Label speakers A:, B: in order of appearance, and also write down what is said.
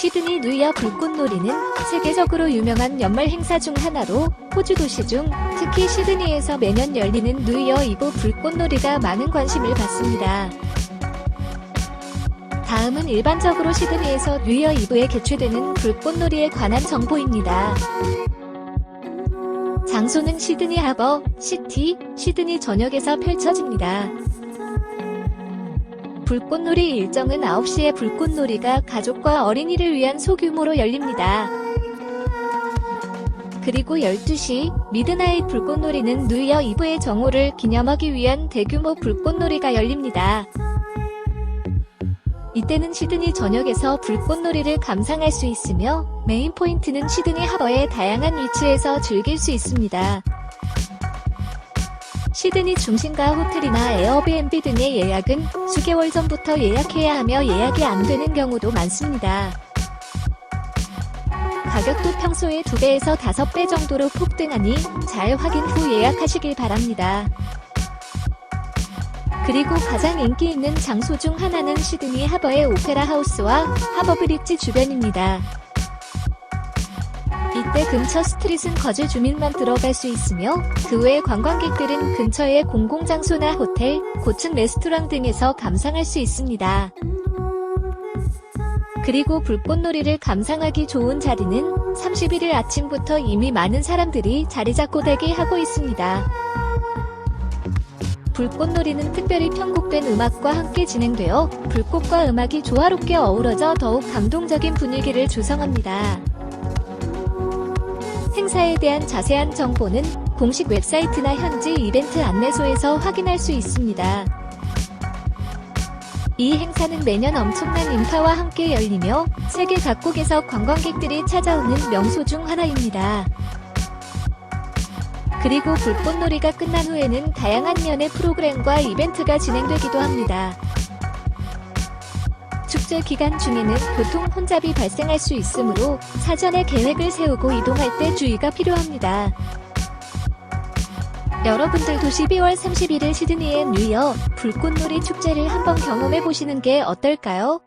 A: 시드니 뉴이어 불꽃놀이는 세계적으로 유명한 연말 행사 중 하나로 호주 도시 중 특히 시드니에서 매년 열리는 뉴이어 이브 불꽃놀이가 많은 관심을 받습니다. 다음은 일반적으로 시드니에서 뉴이어 이브에 개최되는 불꽃놀이에 관한 정보입니다. 장소는 시드니 하버, 시티, 시드니 전역에서 펼쳐집니다. 불꽃놀이 일정은 9시에 불꽃놀이가 가족과 어린이를 위한 소규모로 열립니다. 그리고 12시 미드나잇 불꽃놀이는 뉴이어 이브의 정오를 기념하기 위한 대규모 불꽃놀이가 열립니다. 이때는 시드니 전역에서 불꽃놀이를 감상할 수 있으며 메인 포인트는 시드니 하버의 다양한 위치에서 즐길 수 있습니다. 시드니 중심가 호텔이나 에어비앤비 등의 예약은 수개월 전부터 예약해야 하며 예약이 안 되는 경우도 많습니다. 가격도 평소의 2배에서 5배 정도로 폭등하니 잘 확인 후 예약하시길 바랍니다. 그리고 가장 인기 있는 장소 중 하나는 시드니 하버의 오페라 하우스와 하버 브릿지 주변입니다. 이때 근처 스트릿은 거주 주민만 들어갈 수 있으며 그 외 관광객들은 근처의 공공장소나 호텔, 고층 레스토랑 등에서 감상할 수 있습니다. 그리고 불꽃놀이를 감상하기 좋은 자리는 31일 아침부터 이미 많은 사람들이 자리 잡고 대기 하고 있습니다. 불꽃놀이는 특별히 편곡된 음악과 함께 진행되어 불꽃과 음악이 조화롭게 어우러져 더욱 감동적인 분위기를 조성합니다. 행사에 대한 자세한 정보는 공식 웹사이트나 현지 이벤트 안내소에서 확인할 수 있습니다. 이 행사는 매년 엄청난 인파와 함께 열리며 세계 각국에서 관광객들이 찾아오는 명소 중 하나입니다. 그리고 불꽃놀이가 끝난 후에는 다양한 연예 프로그램과 이벤트가 진행되기도 합니다. 축제 기간 중에는 교통 혼잡이 발생할 수 있으므로 사전에 계획을 세우고 이동할 때 주의가 필요합니다. 여러분들도 12월 31일 시드니의 뉴이어 불꽃놀이 축제를 한번 경험해 보시는 게 어떨까요?